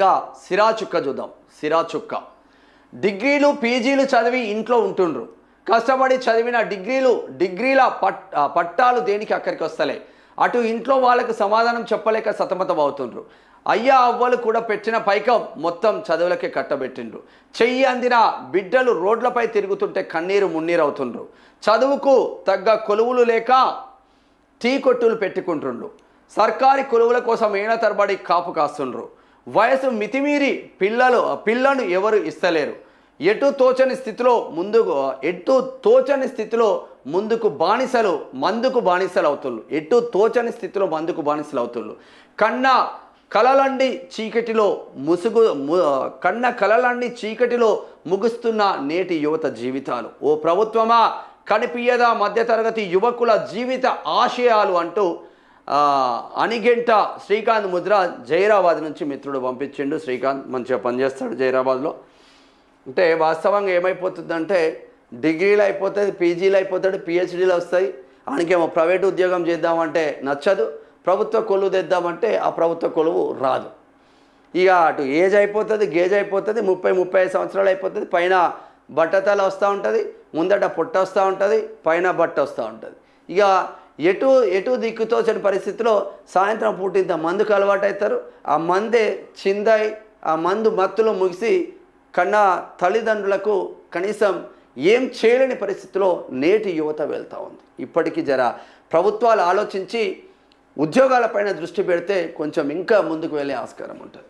ఇంకా సిరా చుక్క చూద్దాం. సిరా చుక్క. డిగ్రీలు పీజీలు చదివి ఇంట్లో ఉంటుండ్రు. కష్టపడి చదివిన డిగ్రీలు డిగ్రీల పట్ పట్టాలు దేనికి అక్కడికి వస్తలే? అటు ఇంట్లో వాళ్ళకు సమాధానం చెప్పలేక సతమతం అవుతుండ్రు అయ్యా అవ్వలు కూడా పెట్టిన పైకం మొత్తం చదువులకే కట్టబెట్టిండ్రు. చెయ్యి అందిన బిడ్డలు రోడ్లపై తిరుగుతుంటే కన్నీరు మున్నీరు అవుతుండ్రు చదువుకు తగ్గ కొలువులు లేక టీ కొట్టులు పెట్టుకుంటుండ్రు. సర్కారీ కొలువుల కోసం ఏళ్ళ తరబడి కాపు కాస్తుండ్రు. వయసు మితిమీరి పిల్లలు పిల్లను ఎవరు ఇస్తలేరు. ఎటు తోచని స్థితిలో ముందుకు ఎటు తోచని స్థితిలో ముందుకు బానిసలు మందుకు బానిసలు అవుతుళ్ళు. ఎటు తోచని స్థితిలో మందుకు బానిసలు అవుతుళ్ళు. కన్న కలలండి చీకటిలో ముసుగు కన్న కలలండి చీకటిలో ముగుస్తున్న నేటి యువత జీవితాలు. ఓ ప్రభుత్వమా కనిపించదా మధ్యతరగతి యువకుల జీవిత ఆశయాలు అంటూ అనిగెంట శ్రీకాంత్ ముద్ర జైరాబాద్ నుంచి మిత్రుడు పంపించిండు. శ్రీకాంత్ మంచిగా పనిచేస్తాడు జైరాబాద్లో. అంటే వాస్తవంగా ఏమైపోతుందంటే డిగ్రీలు అయిపోతుంది పీజీలు అయిపోతాడు పిహెచ్డీలు వస్తాయి. ఆయనకేమో ప్రైవేట్ ఉద్యోగం చేద్దామంటే నచ్చదు. ప్రభుత్వ కొలువు తెద్దామంటే ఆ ప్రభుత్వ కొలువు రాదు. ఇక అటు ఏజ్ అయిపోతుంది గేజ్ అయిపోతుంది ముప్పై ముప్పై ఐదు సంవత్సరాలు అయిపోతుంది పైన బట్టతల వస్తూ ఉంటుంది ముందట పొట్ట వస్తూ ఉంటుంది పైన బట్ట వస్తూ ఉంటుంది. ఇక ఎటు ఎటు దిక్కుతోచని పరిస్థితిలో సాయంత్రం పూట ఇంత మందుకు అలవాటు అవుతారు ఆ మందే చిందాయి ఆ మందు మత్తులో ముగిసి కన్నా తల్లిదండ్రులకు కనీసం ఏం చేయలేని పరిస్థితిలో నేటి యువత వెళ్తూ ఉంది. ఇప్పటికీ జర ప్రభుత్వాలు ఆలోచించి ఉద్యోగాలపైన దృష్టి పెడితే కొంచెం ఇంకా ముందుకు వెళ్ళే ఆస్కారం ఉంటుంది.